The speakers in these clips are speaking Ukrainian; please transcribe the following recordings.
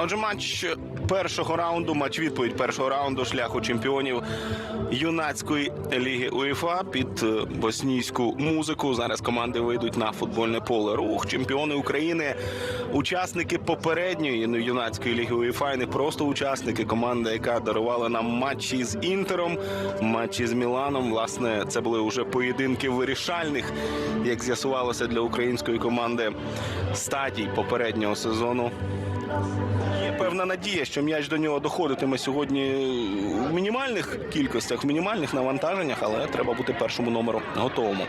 Отже, матч першого раунду, матч відповідь першого раунду шляху чемпіонів юнацької ліги УЄФА під е, боснійську музику. Зараз команди вийдуть на футбольне поле. Рух, чемпіони України, учасники попередньої юнацької ліги УЄФА, і не просто учасники. Команда, яка дарувала нам матчі з інтером, матчі з Міланом. Власне, це були вже поєдинки вирішальних, як з'ясувалося для української команди стадій попереднього сезону. Певна надія, що м'яч до нього доходитиме сьогодні в мінімальних кількостях, в мінімальних навантаженнях, але треба бути першому номеру готовому.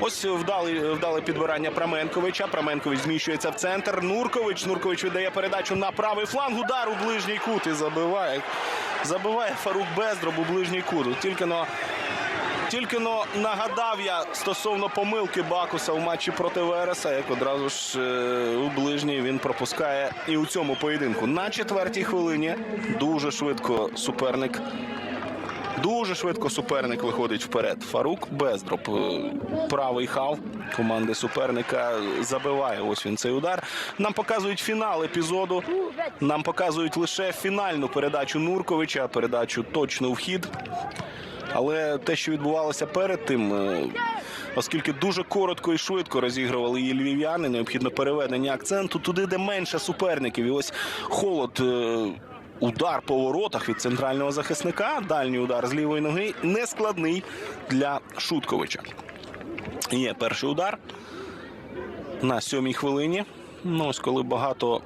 Ось вдале, вдале підбирання Праменковича. Праменкович зміщується в центр. Нуркович. Нуркович віддає передачу на правий фланг. Удар у ближній кут і забиває. Забиває Фарук Бездроб у ближній кут. Тільки но тільки но нагадав я стосовно помилки Бакуса в матчі проти Вереса, як одразу ж е, у ближній він пропускає і у цьому поєдинку. На четвертій хвилині дуже швидко суперник. Дуже швидко суперник виходить вперед. Фарук Бездроб, е, правий хав команди суперника забиває. Ось він цей удар. Нам показують фінал епізоду. Нам показують лише фінальну передачу Нурковича, передачу точно в хід. Але те, що відбувалося перед тим, е, оскільки дуже коротко і швидко розігрували її львів'яни, необхідно переведення акценту туди, де менше суперників. І ось холод. е, Удар по воротах від центрального захисника, дальній удар з лівої ноги, нескладний для Шутковича. Є перший удар на сьомій хвилині. Ну, ось коли багато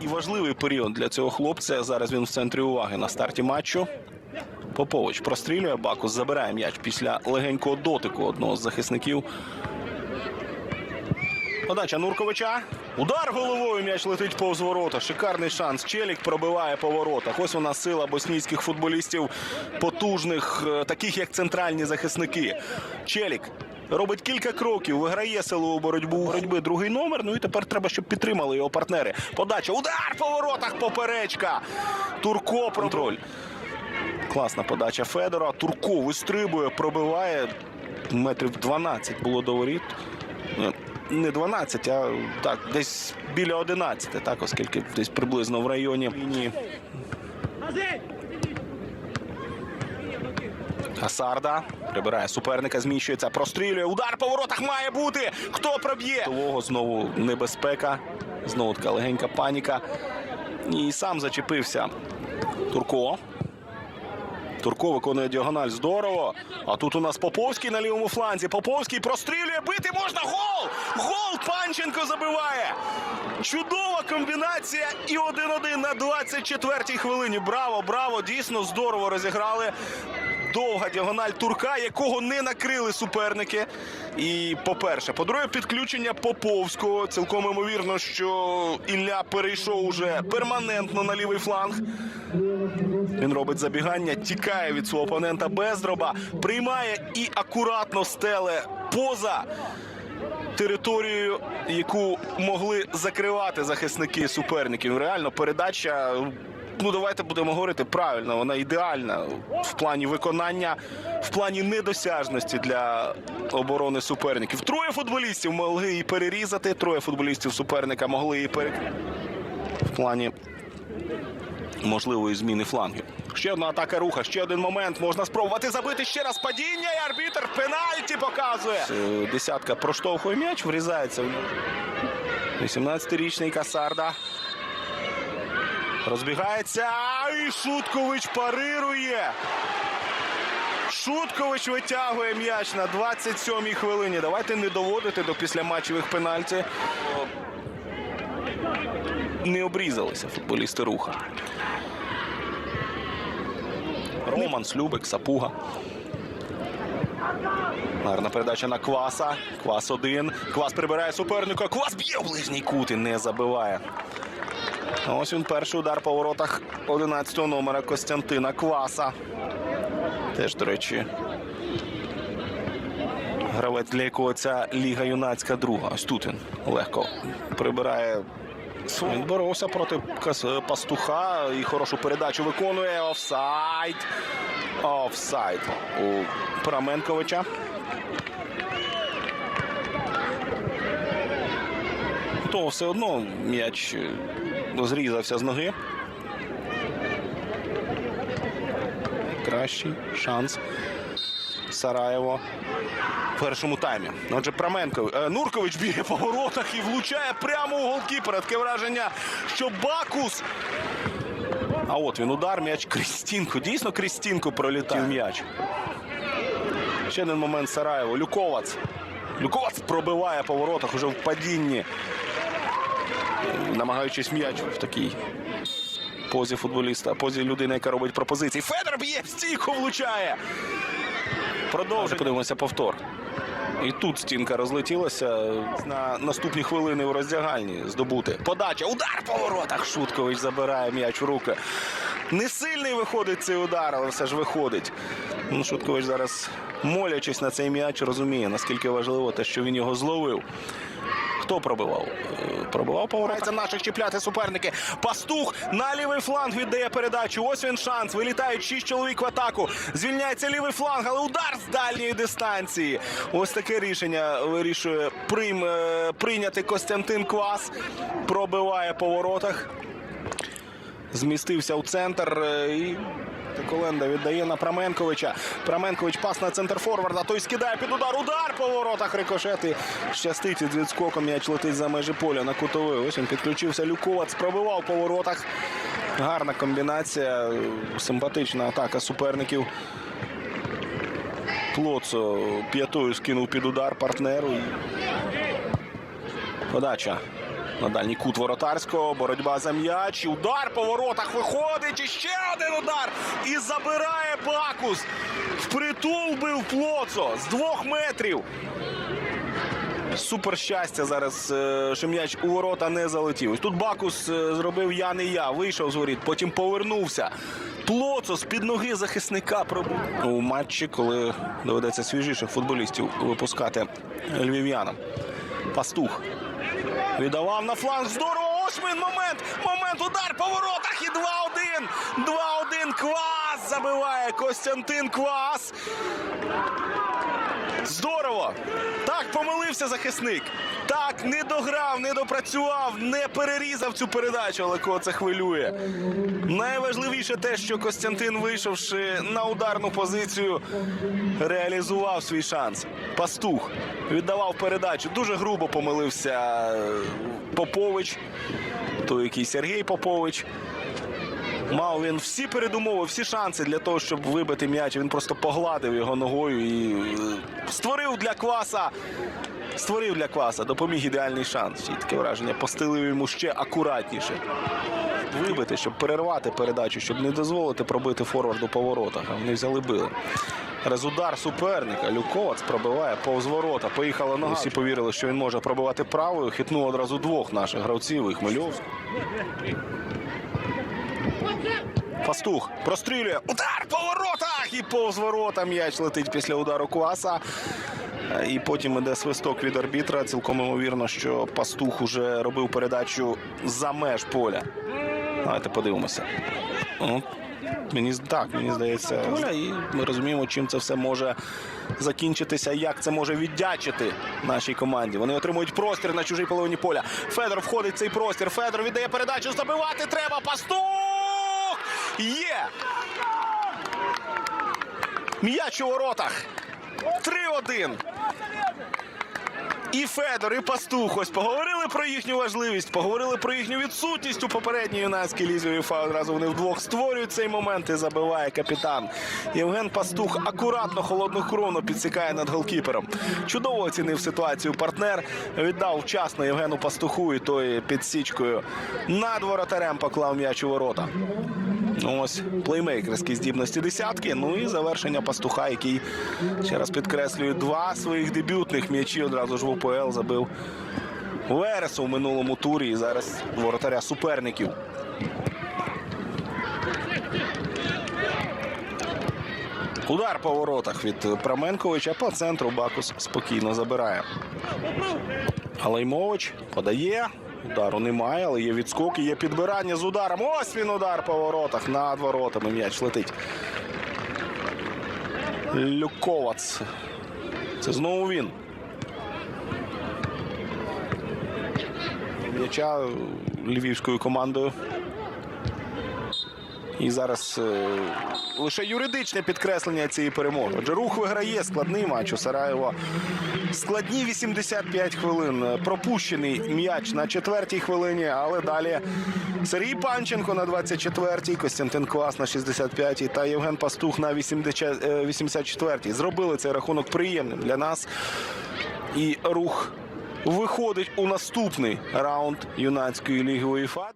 і важливий період для цього хлопця. Зараз він в центрі уваги на старті матчу. Попович прострілює Бакус, забирає м'яч після легенького дотику одного з захисників. Подача Нурковича. Удар головою м'яч летить повз ворота. Шикарний шанс. Челік пробиває по воротах. Ось вона сила боснійських футболістів, потужних, е, таких як центральні захисники. Челік робить кілька кроків, виграє силову боротьбу боротьби. Другий номер. Ну і тепер треба, щоб підтримали його партнери. Подача. Удар по воротах. Поперечка. Турко контроль. Класна подача Федора. Турко вистрибує, пробиває. Метрів 12 було до воріт. Ну, Не 12, а так, десь біля 11, так, оскільки десь приблизно в районі. Ні. Хасарда прибирає суперника, зміщується, прострілює. Удар по воротах має бути. Хто проб'є? Того знову небезпека. Знову така легенька паніка. І сам зачепився. Турко. Турко виконує діагональ здорово. А тут у нас Поповський на лівому фланзі. Поповський прострілює. Бити можна. Гол! Гол! Панченко забиває. Чудова комбінація. І 1-1 на 24-й хвилині. Браво, браво! Дійсно здорово розіграли. Довга діагональ Турка, якого не накрили суперники. І, по-перше, по-друге, підключення Поповського. Цілком імовірно, що Ілля перейшов уже перманентно на лівий фланг. Він робить забігання, тікає від свого опонента Бездроба, приймає і акуратно стеле поза територією, яку могли закривати захисники суперників. Реально, передача. Ну, давайте будемо говорити правильно. Вона ідеальна в плані виконання, в плані недосяжності для оборони суперників. Троє футболістів могли її перерізати. Троє футболістів суперника могли її перекрити. В плані можливої зміни флангів. Ще одна атака руха, ще один момент. Можна спробувати забити ще раз падіння. І арбітр пенальті показує. Е, Десятка проштовхує м'яч, врізається в нього. 18-річний Касарда. Розбігається. І Шуткович парирує. Шуткович витягує м'яч на 27-й хвилині. Давайте не доводити до післяматчевих пенальті. Не обрізалися футболісти руха. Роман, Слюбик, Сапуга. Гарна передача на Кваса. Квас один. Квас прибирає суперника. Квас б'є в ближній кут і не забиває. Ось він перший удар по воротах 11-го номера Костянтина Кваса. Теж, до речі, гравець, для якого ця Ліга юнацька друга. Ось тут він легко прибирає. Він боровся проти пастуха і хорошу передачу виконує. Офсайд. Офсайд у Параменковича. То все одно м'яч зрізався з ноги. Кращий шанс. Сараєво в першому таймі. Отже, Праменко е, Нуркович бігає по воротах і влучає прямо у голкіпера. Таке враження, що Бакус. А от він удар, м'яч Крістінко. Дійсно Крістінко пролітає м'яч. Ще один момент Сараєво. Люковац. Люковац пробиває по воротах уже в падінні. Намагаючись м'яч в такій позі футболіста, позі людини, яка робить пропозиції. Федор б'є стійку, влучає. Продовжує. Подивимося повтор. І тут стінка розлетілася на наступні хвилини в роздягальні здобути. Подача, удар по воротах. Шуткович забирає м'яч в руки. Не сильний виходить цей удар, але все ж виходить. Ну, Шуткович зараз, молячись на цей м'яч, розуміє, наскільки важливо те, що він його зловив. Хто пробивав? Е, Пробивав поворота наших чіпляти суперники. Пастух на лівий фланг віддає передачу. Ось він шанс. Вилітають шість чоловік в атаку. Звільняється лівий фланг, але удар з дальньої дистанції. Ось таке рішення вирішує прийм, е, прийняти Костянтин Квас. Пробиває по воротах. Змістився у центр е, і Коленда віддає на Праменковича. Праменкович пас на центр форварда. Той скидає під удар. Удар по воротах. Рикошети щастить із відскоком. М'яч летить за межі поля на кутовий. Ось він підключився. Люковац пробивав по воротах. Гарна комбінація. Симпатична атака суперників. Плоцо п'ятою скинув під удар партнеру. Подача на дальній кут воротарського. Боротьба за м'яч. Удар по воротах виходить. І ще один удар. І забирає Бакус. Впритул бив Плоцо з двох метрів. Супер щастя зараз, е, що м'яч у ворота не залетів. Тут Бакус е, зробив я не я. Вийшов з воріт, потім повернувся. Плоцо з-під ноги захисника пробув. У матчі, коли доведеться свіжіших футболістів випускати львів'янам. Пастух Віддавав на фланг. Здорово! Ось момент! Момент! Удар по воротах! І 2-1! 2-1! Квас забиває Костянтин Квас. Здорово! Так, помилився захисник. Так, не дограв, не допрацював, не перерізав цю передачу, але кого це хвилює. Найважливіше те, що Костянтин, вийшовши на ударну позицію, реалізував свій шанс. Пастух віддавав передачу. Дуже грубо помилився е, Попович, той який Сергій Попович. Мав він всі передумови, всі шанси для того, щоб вибити м'яч. Він просто погладив його ногою і е, створив для кваса. Створив для кваса, допоміг ідеальний шанс. І таке враження постелив йому ще акуратніше. Вибити, щоб перервати передачу, щоб не дозволити пробити форварду по воротах. А вони взяли били. Резудар суперника. Люковац пробиває повз ворота. Поїхала нога. Всі повірили, що він може пробивати правою. Хитнув одразу двох наших гравців і Хмельовську. Пастух прострілює. Удар по воротах! І повз ворота м'яч летить після удару Кваса. І потім іде свисток від арбітра. Цілком ймовірно, що пастух уже робив передачу за меж поля. Давайте подивимося. О, Мені так, мені здається, Оля, і ми розуміємо, чим це все може закінчитися, як це може віддячити нашій команді. Вони отримують простір на чужій половині поля. Федор входить в цей простір. Федор віддає передачу. Забивати треба. Пастух! Є! М'яч у воротах. 3-1. І Федор, і Пастух ось поговорили про їхню важливість, поговорили про їхню відсутність у попередній юнацькій лізі УЄФА. Одразу вони вдвох створюють цей момент і забиває капітан. Євген Пастух акуратно холодну крону підсікає над голкіпером. Чудово оцінив ситуацію партнер. Віддав вчасно Євгену Пастуху і той підсічкою над воротарем поклав м'яч у ворота. Ось плеймейкерські здібності десятки. Ну і завершення пастуха, який ще раз підкреслюю, два своїх дебютних м'ячі одразу ж в УПЛ забив Вересу в минулому турі. І зараз воротаря суперників. Удар по воротах від Праменковича по центру Бакус спокійно забирає. Алеймович подає. Удару немає, але є відскок і є підбирання з ударом. Ось він удар по воротах. Над воротами м'яч летить. Люковац. Це знову він. м'яча львівською командою. І зараз е, лише юридичне підкреслення цієї перемоги. Отже, рух виграє складний матч у Сараєво. Складні 85 хвилин. Пропущений м'яч на четвертій хвилині, але далі Сергій Панченко на 24-й, Костянтин Квас на 65-й та Євген Пастух на 80 е, 84-й. Зробили цей рахунок приємним для нас. І рух виходить у наступний раунд юнацької ліги УЄФА.